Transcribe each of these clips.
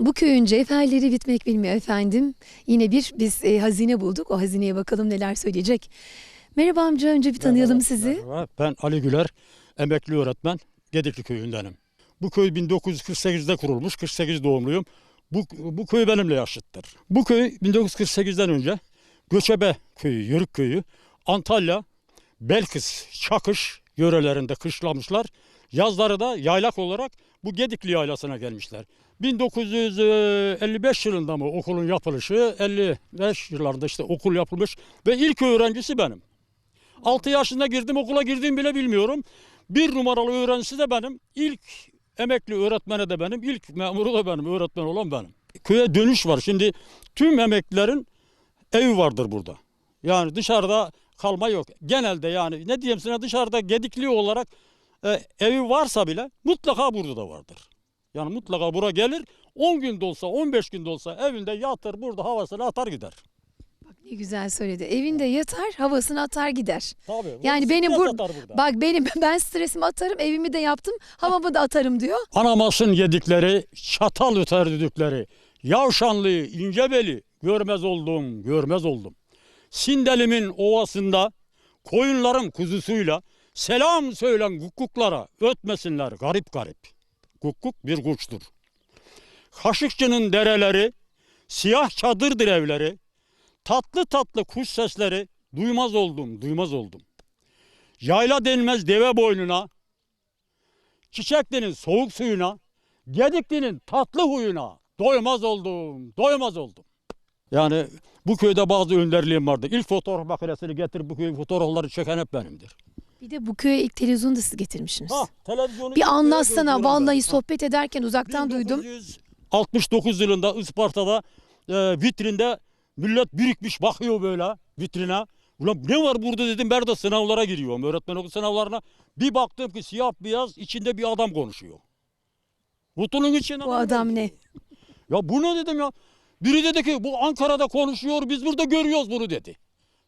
Bu köyün cevherleri bitmek bilmiyor efendim. Yine bir biz e, hazine bulduk. O hazineye bakalım neler söyleyecek. Merhaba amca önce bir tanıyalım Merhaba, sizi. merhaba. Ben Ali Güler, emekli öğretmen, Gedikli köyündenim. Bu köy 1948'de kurulmuş, 48 doğumluyum. Bu, bu köy benimle yaşıttır. Bu köy 1948'den önce Göçebe köyü, Yörük köyü, Antalya, Belkıs, Çakış yörelerinde kışlamışlar. Yazları da yaylak olarak bu Gedikli yaylasına gelmişler. 1955 yılında mı okulun yapılışı, 55 yıllarında işte okul yapılmış ve ilk öğrencisi benim. 6 yaşında girdim okula girdiğimi bile bilmiyorum. Bir numaralı öğrencisi de benim. İlk emekli öğretmeni de benim. ilk memuru da benim. Öğretmen olan benim. Köye dönüş var. Şimdi tüm emeklilerin evi vardır burada. Yani dışarıda kalma yok. Genelde yani ne diyeyim sana dışarıda gedikli olarak e, evi varsa bile mutlaka burada da vardır. Yani mutlaka bura gelir 10 gün de olsa 15 gün de olsa evinde yatır burada havasını atar gider. Bak ne güzel söyledi. Evinde yatar, havasını atar gider. Tabii. Yani stres bur- burada. Bak benim ben stresimi atarım, evimi de yaptım, havamı da atarım diyor. Anamasın yedikleri, çatal öter düdükleri, yavşanlı, incebeli görmez oldum, görmez oldum. Sindelimin ovasında koyunlarım kuzusuyla selam söylen kukkuklara ötmesinler garip garip. Kukkuk bir kuştur. Kaşıkçının dereleri, siyah çadırdır evleri, tatlı tatlı kuş sesleri duymaz oldum, duymaz oldum. Yayla denmez deve boynuna, Çiçekli'nin soğuk suyuna, Gedikli'nin tatlı huyuna doymaz oldum, doymaz oldum. Yani bu köyde bazı önderliğim vardı. İlk fotoğraf makinesini getir bu köyün fotoğrafları çeken hep benimdir. Bir de bu köye ilk televizyonu da siz getirmişsiniz. Ha, televizyonu bir anlatsana vallahi sohbet ederken uzaktan duydum. 1969 yılında Isparta'da e, vitrinde millet birikmiş bakıyor böyle vitrine. Ulan ne var burada dedim ben de sınavlara giriyorum öğretmen okul sınavlarına. Bir baktım ki siyah beyaz içinde bir adam konuşuyor. Kutunun içinde. Bu adam ne? Ya bu ne dedim ya. Biri dedi ki bu Ankara'da konuşuyor biz burada görüyoruz bunu dedi.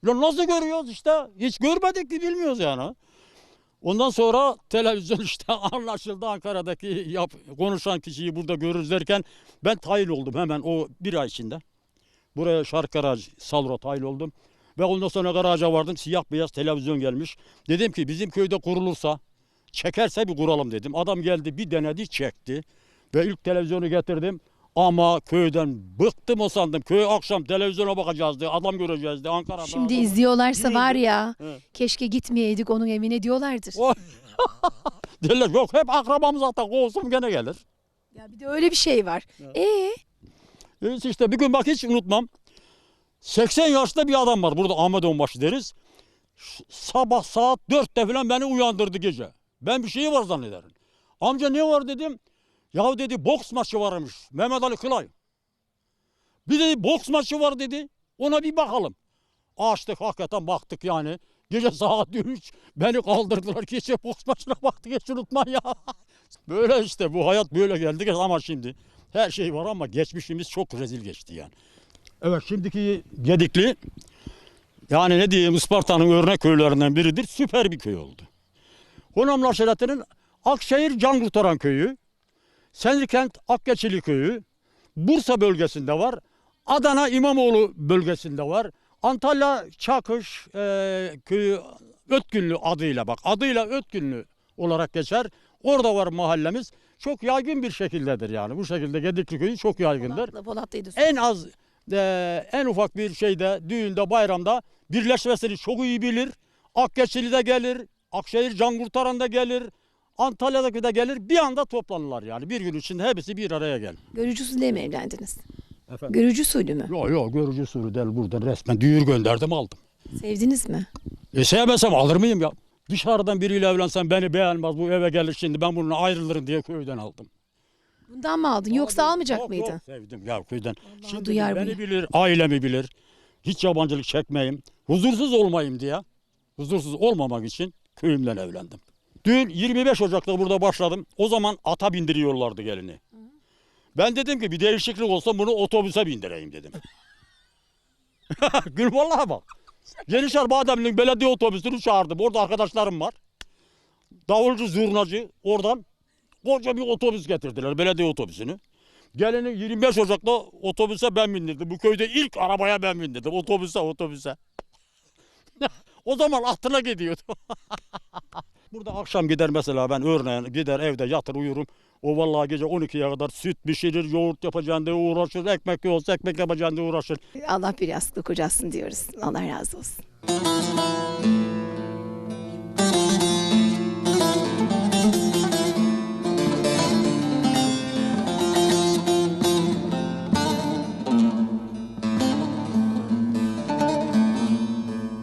Ya nasıl görüyoruz işte hiç görmedik ki bilmiyoruz yani. Ondan sonra televizyon işte anlaşıldı Ankara'daki yap, konuşan kişiyi burada görürüz derken ben tayin oldum hemen o bir ay içinde. Buraya Şark Garaj, Salro tayin oldum. Ve ondan sonra garaja vardım siyah beyaz televizyon gelmiş. Dedim ki bizim köyde kurulursa çekerse bir kuralım dedim. Adam geldi bir denedi çekti. Ve ilk televizyonu getirdim. Ama köyden bıktım o sandım. Köy akşam televizyona bakacağız diye, adam göreceğiz diye Ankara'da. Şimdi adam- izliyorlarsa var ya Evet. keşke gitmeyeydik onun evine diyorlardır. O- Derler yok hep akrabamız zaten kovsun gene gelir. Ya bir de öyle bir şey var. Ee Evet işte bir gün bak hiç unutmam. 80 yaşında bir adam var burada Ahmet Onbaşı deriz. Ş- Sabah saat 4'te falan beni uyandırdı gece. Ben bir şey var zannederim. Amca ne var dedim. Ya dedi boks maçı varmış Mehmet Ali Kılay. Bir dedi boks maçı var dedi. Ona bir bakalım. Açtık hakikaten baktık yani. Gece saat 3 beni kaldırdılar. Gece boks maçına baktık hiç unutma ya. böyle işte bu hayat böyle geldik ama şimdi her şey var ama geçmişimiz çok rezil geçti yani. Evet şimdiki Gedikli yani ne diyeyim Isparta'nın örnek köylerinden biridir. Süper bir köy oldu. Honamlar Şelat'ın Akşehir Can Kurtaran Köyü, Senlikent Akgeçili Köyü, Bursa bölgesinde var. Adana İmamoğlu bölgesinde var. Antalya Çakış e, köyü Ötgünlü adıyla bak adıyla Ötgünlü olarak geçer. Orada var mahallemiz. Çok yaygın bir şekildedir yani. Bu şekilde Gedikli köyü çok yaygındır. Polat'taydı. En az e, en ufak bir şeyde düğünde bayramda birleşmesini çok iyi bilir. Akgeçili'de gelir, Akşehir Can Kurtaran da gelir, Antalya'daki de gelir. Bir anda toplanırlar yani. Bir gün içinde hepsi bir araya gelir. Görücü usulüyle mi evlendiniz? Efendim? Görücü usulü mü? Yok yok görücü usulü değil buradan resmen düğür gönderdim aldım. Sevdiniz mi? E sevmesem alır mıyım ya? Dışarıdan biriyle evlensem beni beğenmez bu eve gelir şimdi ben bununla ayrılırım diye köyden aldım. Bundan mı aldın yoksa almayacak Yok, mıydın? Yok sevdim ya köyden. Şimdi duyar beni bunu. bilir, ailemi bilir. Hiç yabancılık çekmeyeyim. Huzursuz olmayayım diye. Huzursuz olmamak için köyümden evlendim. Dün 25 Ocak'ta burada başladım. O zaman ata bindiriyorlardı gelini. Ben dedim ki bir değişiklik olsa bunu otobüse bindireyim dedim. Gül vallahi bak. Yenişehir Bademli'nin belediye otobüsünü çağırdım. Orada arkadaşlarım var. Davulcu, zurnacı oradan koca bir otobüs getirdiler belediye otobüsünü. Gelini 25 Ocak'ta otobüse ben bindirdim. Bu köyde ilk arabaya ben bindirdim. Otobüse otobüse. o zaman aklına gidiyordu. Burada akşam gider mesela ben örneğin gider evde yatır uyurum. O vallahi gece 12'ye kadar süt pişirir, yoğurt yapacağını diye uğraşır. Ekmek yoksa ekmek yapacağını diye uğraşır. Allah bir yastıklı kocasın diyoruz. Allah razı olsun.